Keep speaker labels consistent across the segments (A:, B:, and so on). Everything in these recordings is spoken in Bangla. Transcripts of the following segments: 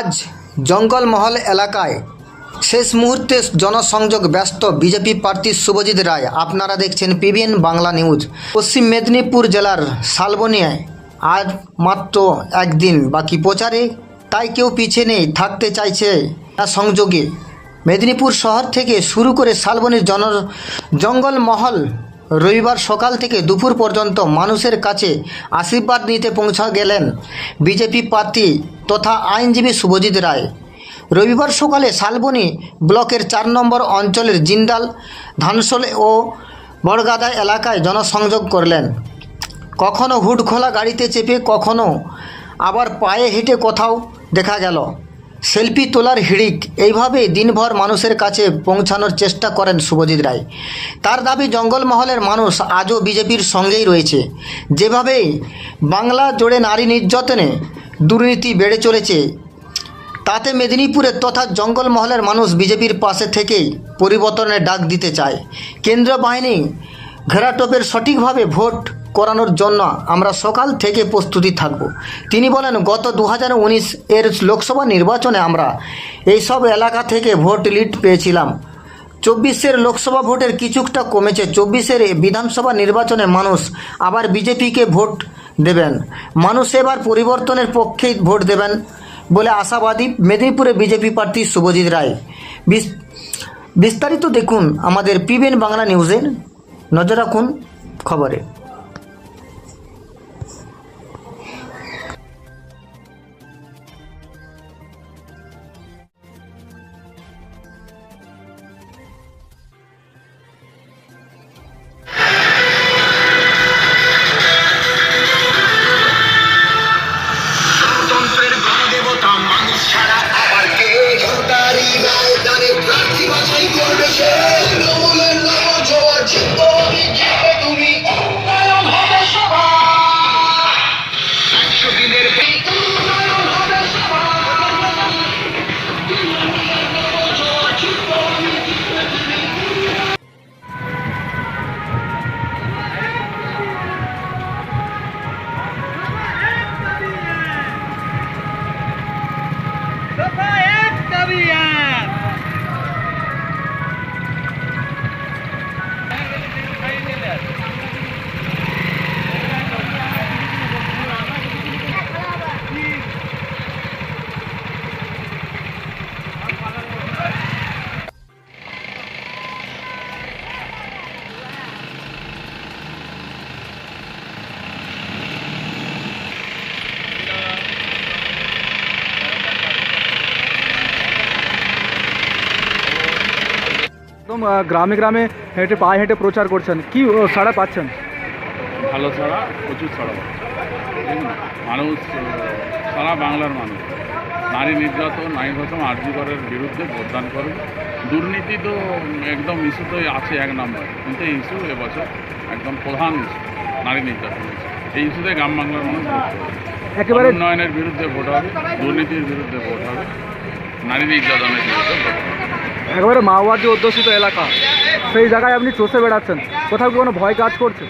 A: আজ জঙ্গলমহল এলাকায় শেষ মুহূর্তে জনসংযোগ ব্যস্ত বিজেপি প্রার্থী শুভজিৎ রায়। আপনারা দেখছেন পিবিএন বাংলা নিউজ। পশ্চিম মেদিনীপুর জেলার শালবনিয়ায় আর মাত্র একদিন বাকি প্রচারে, তাই কেউ পিছিয়ে নেই, থাকতে চাইছে না সংযোগে মেদিনীপুর শহর থেকে শুরু করে শালবনির জন জঙ্গলমহল রবিবার সকাল থেকে দুপুর পর্যন্ত মানুষের কাছে আশীর্বাদ নিতে পৌঁছা গেলেন বিজেপি প্রার্থী তথা আইনজীবী শুভজিৎ রায়। রবিবার সকালে শালবনী ব্লকের চার নম্বর অঞ্চলের জিন্দাল, ধানসোল ও বড়গাদা এলাকায় জনসংযোগ করলেন। কখনো হুড খোলা গাড়িতে চেপে, কখনো আবার পায়ে হেঁটে কোথাও দেখা গেল। সেলফি তোলার হিড়িক। এইভাবেই দিনভর মানুষের কাছে পৌঁছানোর চেষ্টা করেন শুভজিৎ রায়। তার দাবি, জঙ্গলমহলের মানুষ আজও বিজেপির সঙ্গেই রয়েছে। যেভাবেই বাংলা জোড়ে নারী নির্যাতনে দুর্নীতি বেড়ে চলেছে, তাতে মেদিনীপুরের তথা জঙ্গলমহলের মানুষ বিজেপির পাশে থেকেই পরিবর্তনের ডাক দিতে চায়। কেন্দ্র বাহিনী ঘেরাটোপের সঠিকভাবে ভোট করানোর জন্য আমরা সকাল থেকে প্রস্তুতি থাকব। তিনি বলেন, গত দু হাজার উনিশ এর লোকসভা নির্বাচনে আমরা এইসব এলাকা থেকে ভোট লিড পেয়েছিলাম। চব্বিশের লোকসভা ভোটের কিছুটা কমেছে। চব্বিশের বিধানসভা নির্বাচনে মানুষ আবার বিজেপিকে ভোট দেবেন। মানুষ এবার পরিবর্তনের পক্ষেই ভোট দেবেন বলে আশাবাদী মেদিনীপুরে বিজেপি প্রার্থী শুভজিৎ রায়। বিস- বিস্তারিত দেখুন আমাদের পিবিএন বাংলা নিউজের নজর রাখুন খবরে।
B: গ্রামে গ্রামে হেঁটে পায়ে হেঁটে প্রচার করছেন। কি সাড়া পাচ্ছেন?
C: ভালো ছাড়া প্রচুর ছাড়া মানুষ সারা বাংলার মানুষ। নারী নির্যাতন নারী নির্যাতন আর্যিকরের বিরুদ্ধে ভোটদান করবে দুর্নীতি তো একদম ইস্যুতেই আছে এক নম্বর কিন্তু এই ইস্যু এবছর একদম প্রধান ইস্যু নারী নির্যাতন এই ইস্যুতে গ্রাম বাংলার মানুষ
B: একেবারে
C: উন্নয়নের বিরুদ্ধে ভোট হবে দুর্নীতির বিরুদ্ধে ভোট হবে নারী নির্যাতনের বিরুদ্ধে ভোট
B: একেবারে মাওবাদী অধ্যুষিত এলাকা। সেই জায়গায় আপনি চষে বেড়াচ্ছেন। কোথাও কি কোনো ভয় কাজ করছে?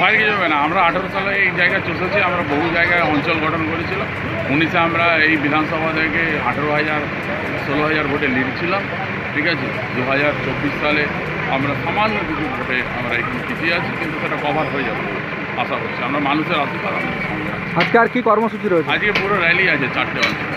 C: ভয় কিছু হবে না। আমরা আঠেরো সালে এই জায়গায় চষেছি। আমরা বহু জায়গায় অঞ্চল গঠন করেছিল উনিশে আমরা এই বিধানসভা থেকে আঠেরো হাজার ষোলো হাজার ভোটে লিড ছিলাম। ঠিক আছে? দু হাজার চব্বিশ সালে আমরা সামান্য কিছু ভোটে আমরা এখানে পিছিয়ে আছি কিন্তু সেটা কভার হয়ে যাবে আশা করছি। আমরা মানুষের আশীর্বাদ আমাদের সঙ্গে
B: আজকে আর কি কর্মসূচি রয়েছে?
C: আজকে পুরো র্যালি আছে চারটে অঞ্চলে।